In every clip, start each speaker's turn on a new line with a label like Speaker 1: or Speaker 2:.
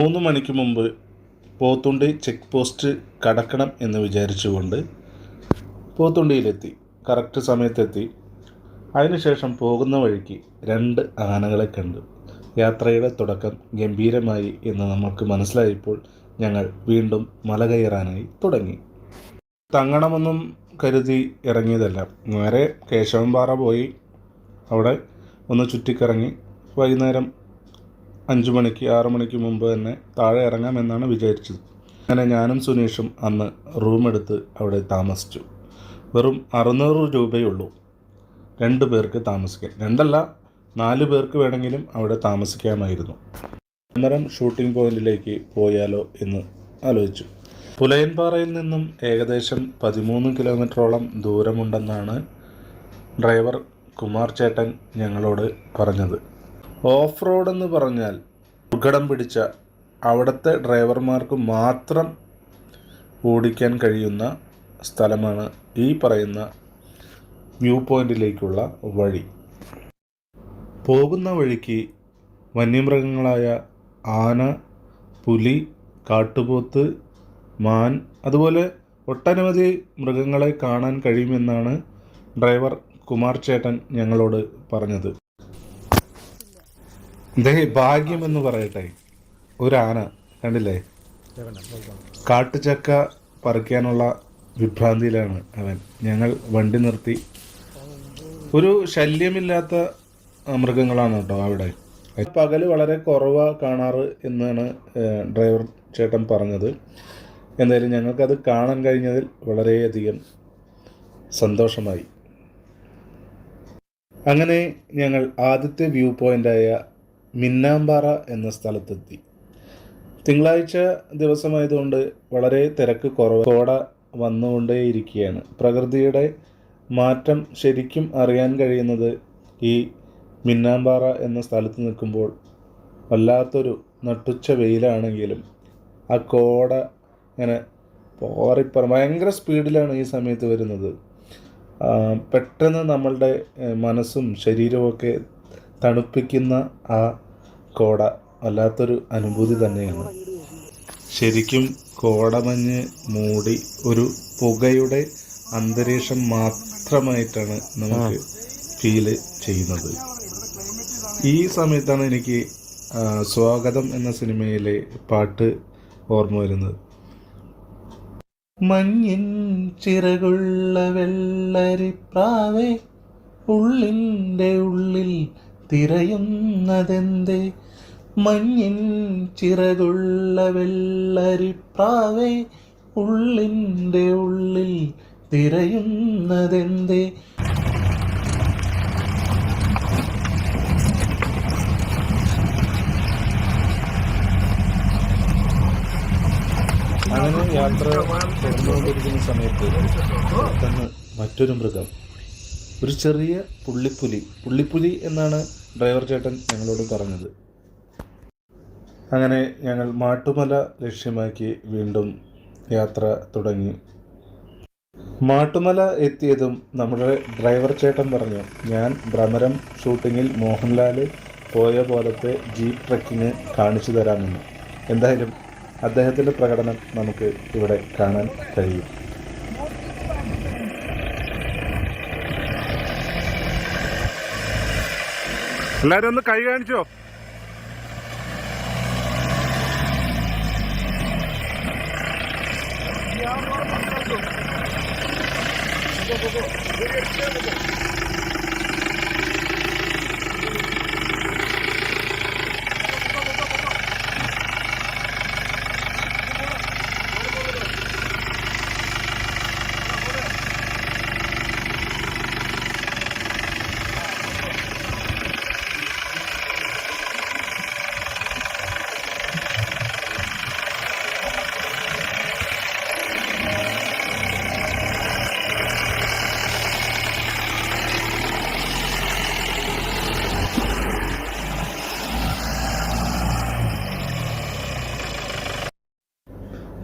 Speaker 1: മൂന്ന് മണിക്ക് മുമ്പ് പോത്തുണ്ടി ചെക്ക് പോസ്റ്റ് കടക്കണം എന്ന് വിചാരിച്ചുകൊണ്ട് പോത്തുണ്ടിയിലെത്തി കറക്റ്റ് സമയത്തെത്തി. അതിനുശേഷം പോകുന്ന വഴിക്ക് രണ്ട് ആനകളെ കണ്ടു. യാത്രയുടെ തുടക്കം ഗംഭീരമായി എന്ന് നമുക്ക് മനസ്സിലായപ്പോൾ ഞങ്ങൾ വീണ്ടും മല കയറാനായി തുടങ്ങി. തങ്ങണമെന്നും കരുതി ഇറങ്ങിയതല്ല. നേരെ കേശവൻപാറ പോയി. അവിടെ ഒന്ന് ചുറ്റിക്കറങ്ങി. വൈകുന്നേരം അഞ്ച് മണിക്ക് ആറ് മണിക്ക് മുമ്പ് തന്നെ താഴെ ഇറങ്ങാമെന്നാണ് വിചാരിച്ചത്. അങ്ങനെ ഞാനും സുനീഷും അന്ന് റൂമെടുത്ത് അവിടെ താമസിച്ചു. വെറും അറുന്നൂറ് രൂപയുള്ളൂ. രണ്ട് പേർക്ക് താമസിക്കാൻ. രണ്ടല്ല നാല് പേർക്ക് വേണമെങ്കിലും അവിടെ താമസിക്കാമായിരുന്നു. അന്നേരം ഷൂട്ടിംഗ് പോയിന്റിലേക്ക് പോയാലോ എന്ന് ആലോചിച്ചു. പുലയൻപാറയിൽ നിന്നും ഏകദേശം പതിമൂന്ന് കിലോമീറ്ററോളം ദൂരമുണ്ടെന്നാണ് ഡ്രൈവർ കുമാർ ചേട്ടൻ ഞങ്ങളോട് പറഞ്ഞത്. ഓഫ് റോഡ് എന്ന് പറഞ്ഞാൽ ദുർഘടം പിടിച്ച അവിടുത്തെ ഡ്രൈവർമാർക്ക് മാത്രം ഓടിക്കാൻ കഴിയുന്ന സ്ഥലമാണ് ഈ പറയുന്ന വ്യൂ പോയിന്റിലേക്കുള്ള വഴി. പോകുന്ന വഴിക്ക് വന്യമൃഗങ്ങളായ ആന പുലി കാട്ടുപോത്ത് മാൻ അതുപോലെ ഒട്ടനവധി മൃഗങ്ങളെ കാണാൻ കഴിയുമെന്നാണ് ഡ്രൈവർ കുമാർ ചേട്ടൻ ഞങ്ങളോട് പറഞ്ഞത്. ദേ ഭാഗ്യമെന്ന് പറയട്ടെ. ഒരു ആന കണ്ടില്ലേ? കാട്ടുചക്ക പറിക്കാനുള്ള വിഭ്രാന്തിയിലാണ് അവൻ. ഞങ്ങൾ വണ്ടി നിർത്തി. ഒരു ശല്യമില്ലാത്ത മൃഗങ്ങളാണ് കേട്ടോ അവിടെ. പകൽ വളരെ കുറവ കാണാറ് എന്നാണ് ഡ്രൈവർ ചേട്ടൻ പറഞ്ഞത്. എന്തായാലും ഞങ്ങൾക്കത് കാണാൻ കഴിഞ്ഞതിൽ വളരെയധികം സന്തോഷമായി. അങ്ങനെ ഞങ്ങൾ ആദ്യത്തെ വ്യൂ പോയിന്റായ മിന്നാമ്പാറ എന്ന സ്ഥലത്തെത്തി. തിങ്കളാഴ്ച ദിവസമായതുകൊണ്ട് വളരെ തിരക്ക് കുറവ് കോട വന്നുകൊണ്ടേയിരിക്കുകയാണ്. പ്രകൃതിയുടെ മാറ്റം ശരിക്കും അറിയാൻ കഴിയുന്നത് ഈ മിന്നാമ്പാറ എന്ന സ്ഥലത്ത് നിൽക്കുമ്പോൾ വല്ലാത്തൊരു നട്ടുച്ച വെയിലാണെങ്കിലും ആ കോട ഇങ്ങനെ പോറിപ്പറ ഭയങ്കര സ്പീഡിലാണ് ഈ സമയത്ത് വരുന്നത്. പെട്ടെന്ന് നമ്മളുടെ മനസ്സും ശരീരവും ശരീരവുമൊക്കെ തണുപ്പിക്കുന്ന ആ കോട വല്ലാത്തൊരു അനുഭൂതി തന്നെയാണ്. ശരിക്കും കോടമഞ്ഞ് മൂടി ഒരു പുകയുടെ അന്തരീക്ഷം മാത്രമായിട്ടാണ് നമുക്ക് ഫീൽ ചെയ്യുന്നത്. ഈ സമയത്താണ് എനിക്ക് സ്വാഗതം എന്ന സിനിമയിലെ പാട്ട് ഓർമ്മ വരുന്നത്. മഞ്ഞിൻ ചിറകുള്ള വെള്ളരിപ്രാവേ ഉള്ളിന്റെ ഉള്ളിൽ തിരയുന്നതെന്തേ? മഞ്ഞിൻ ചിറകുള്ള വെള്ളരിപ്രാവേ ഉള്ളിന്റെ ഉള്ളിൽ തിരയുന്നതെന്തേ? അങ്ങനെ യാത്ര തുടർന്നുകൊണ്ടിരിക്കുന്ന സമയത്ത് പെട്ടെന്ന് മറ്റൊരു മൃഗം ഒരു ചെറിയ പുള്ളിപ്പുലി. പുള്ളിപ്പുലി എന്നാണ് ഡ്രൈവർ ചേട്ടൻ ഞങ്ങളോട് പറഞ്ഞത്. അങ്ങനെ ഞങ്ങൾ മാട്ടുമല ലക്ഷ്യമാക്കി വീണ്ടും യാത്ര തുടങ്ങി. മാട്ടുമല എത്തിയതും നമ്മുടെ ഡ്രൈവർ ചേട്ടൻ പറഞ്ഞു ഞാൻ ഭ്രമരം ഷൂട്ടിങ്ങിൽ മോഹൻലാൽ പോയ പോലത്തെ ജീപ്പ് ട്രക്കിങ് കാണിച്ചു തരാമെന്ന്. എന്തായാലും അദ്ദേഹത്തിന്റെ പ്രകടനം നമുക്ക് ഇവിടെ കാണാൻ കഴിയും.
Speaker 2: എല്ലാരും ഒന്ന് കൈ കാണിച്ചോ?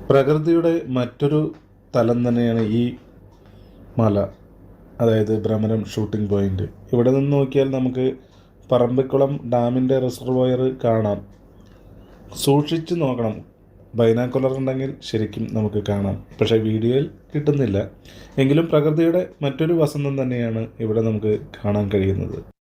Speaker 1: പ്രകൃതിയുടെ മറ്റൊരു തലം തന്നെയാണ് ഈ മല. അതായത് ഭ്രമരം ഷൂട്ടിംഗ് പോയിന്റ്. ഇവിടെ നിന്ന് നോക്കിയാൽ നമുക്ക് പറമ്പിക്കുളം ഡാമിന്റെ റിസർവോയർ കാണാം. സൂക്ഷിച്ച് നോക്കണം. ബൈനാക്കുലർ ഉണ്ടെങ്കിൽ ശരിക്കും നമുക്ക് കാണാം. പക്ഷേ വീഡിയോയിൽ കിട്ടുന്നില്ല. എങ്കിലും പ്രകൃതിയുടെ മറ്റൊരു വസന്തം തന്നെയാണ് ഇവിടെ നമുക്ക് കാണാൻ കഴിയുന്നത്.